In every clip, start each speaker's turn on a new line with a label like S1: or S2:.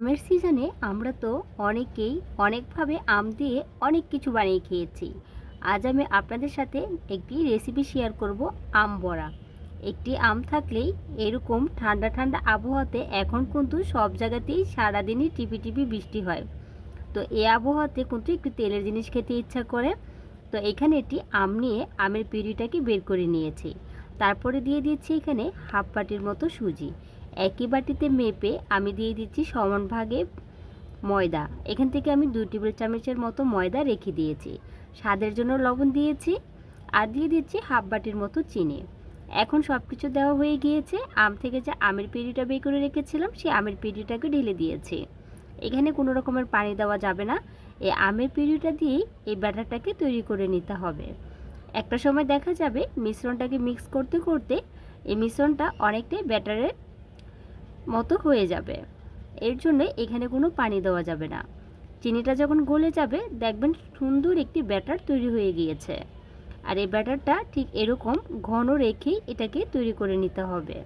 S1: আমের সিজনে আমরা তো অনেকেই অনেকভাবে আম দিয়ে অনেক কিছু বানিয়ে খেয়েছি। আজ আমি আপনাদের সাথে একটি রেসিপি শেয়ার করব আম বড়া। একটি আম থাকলেই এরকম ঠান্ডা ঠান্ডা আবহাওয়াতে এখন কিন্তু সব জায়গাতেই সারাদিনই টিপি টিপি বৃষ্টি হয়। তো এই আবহাওয়াতে কিন্তু একটু তেলের জিনিস খেতে ইচ্ছা করে। তো এখানে একটি আম নিয়ে আমের পিউরিটাকে বের করে নিয়েছি। তারপরে দিয়ে দিচ্ছি এখানে হাফ বাটির মতো সুজি। একই বাটিতে মেপে আমি দিয়ে দিচ্ছি সমান ভাগে ময়দা। এখান থেকে আমি দুই টেবিল চামচের মতো ময়দা রেখে দিয়েছি। স্বাদের জন্য লবণ দিয়েছি আর দিয়ে দিচ্ছি হাফ বাটির মতো চিনি। এখন সব কিছু দেওয়া হয়ে গিয়েছে। আম থেকে যে আমের পিঁড়িটা বের করে রেখেছিলাম, সেই আমের পিঁড়িটাকে ঢেলে দিয়েছি। এখানে কোনো রকমের পানি দেওয়া যাবে না। এই আমের পিঁড়িটা দিয়েই এই ব্যাটারটাকে তৈরি করে নিতে হবে। একটা সময় দেখা যাবে মিশ্রণটাকে মিক্স করতে করতে এই মিশ্রণটা অনেকটাই ব্যাটারের মতো হয়ে যাবে। এর জন্য এখানে কোনো পানি দেওয়া যাবে না। চিনিটা যখন গলে যাবে, দেখবেন সুন্দর একটি ব্যাটার তৈরি হয়ে গিয়েছে। আর এই ব্যাটারটা ঠিক এরকম ঘন রেখেই এটাকে তৈরি করে নিতে হবে।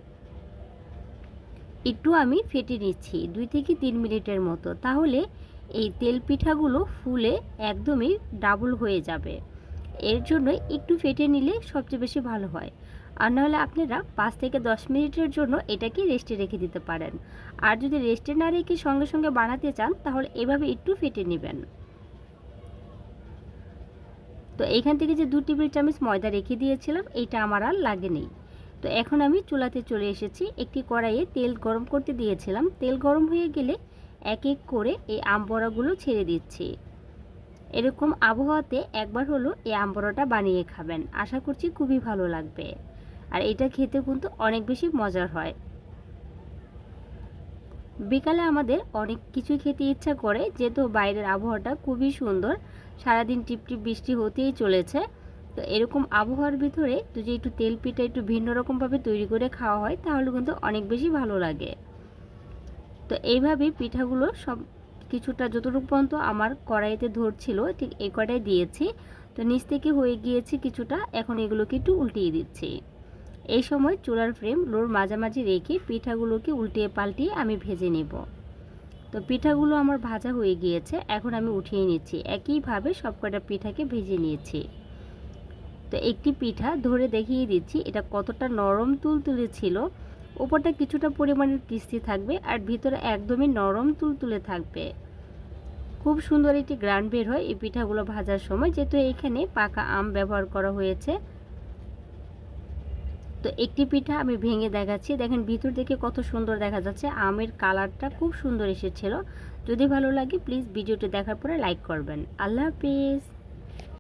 S1: একটু আমি ফেটে নিচ্ছি, দুই থেকে তিন মিনিটের মতো। তাহলে এই তেল পিঠাগুলো ফুলে একদমই ডাবল হয়ে যাবে। এর জন্য একটু ফেটে নিলে সবচেয়ে বেশি ভালো হয়। আর নাহলে আপনারা পাঁচ থেকে দশ মিনিটের জন্য এটাকে রেস্টে রেখে দিতে পারেন। আর যদি রেস্টে না রেখে সঙ্গে সঙ্গে বানাতে চান, তাহলে এভাবে একটু ফেটে নেবেন। তো এইখান থেকে যে দু টেবিল চামচ ময়দা রেখে দিয়েছিলাম, এইটা আমার আর লাগেনি তো এখন আমি চুলাতে চলে এসেছি, একটি কড়াইয়ে তেল গরম করতে দিয়েছিলাম। তেল গরম হয়ে গেলে এক এক করে এই আম বড়াগুলো ছেড়ে দিচ্ছি। এরকম আবহাওয়াতে একবার হলো এই আম বড়াটা বানিয়ে খাবেন। আশা করছি খুবই ভালো লাগবে। আর এটা খেতে কিন্তু অনেক বেশি মজার হয়। বিকালে আমাদের অনেক কিছু খেতে ইচ্ছা করে, যেহেতু বাইরের আবহাওয়াটা খুবই সুন্দর, সারাদিন টিপটিপ বৃষ্টি হতেই চলেছে। তো এরকম আবহাওয়ার ভিতরে যদি একটু তেল পিঠা একটু ভিন্ন রকমভাবে তৈরি করে খাওয়া হয়, তাহলে কিন্তু অনেক বেশি ভালো লাগে। তো এইভাবে পিঠাগুলো সব কিছুটা যতটুকু পর্যন্ত আমার কড়াইতে ধরছিল, ঠিক এই কড়াই দিয়েছি। তো নিচ থেকে হয়ে গিয়েছে কিছুটা, এখন এগুলোকে একটু উল্টিয়ে দিচ্ছি। এই সময় চুলার ফ্রেম লোর মাঝামাঝি রেখে পিঠাগুলোকে উল্টিয়ে পাল্টিয়ে আমি ভেজে নেব। তো পিঠাগুলো আমার ভাজা হয়ে গিয়েছে, এখন আমি উঠিয়ে নিচ্ছি। একইভাবে সবকটা পিঠাকে ভেজে নিয়েছি। তো একটি পিঠা ধরে দেখিয়ে দিচ্ছি, এটা কতটা নরম তুলতুলে ছিল। ওপরটা কিছুটা পরিমাণের কিস্তি থাকবে আর ভিতরে একদমই নরম তুলতুলে থাকবে। খুব সুন্দর একটি গ্রান বের হয় এই পিঠাগুলো ভাজার সময়, যেহেতু এখানে পাকা আম ব্যবহার করা হয়েছে। তো একটি পিঠা আমি ভেঙে দেখাচ্ছি। দেখেন ভিতর থেকে কত সুন্দর দেখা যাচ্ছে। আমের কালারটা খুব সুন্দর এসেছিল। যদি ভালো লাগে প্লিজ ভিডিওটি দেখার পরে লাইক করবেন। আল্লাহ হাফিজ।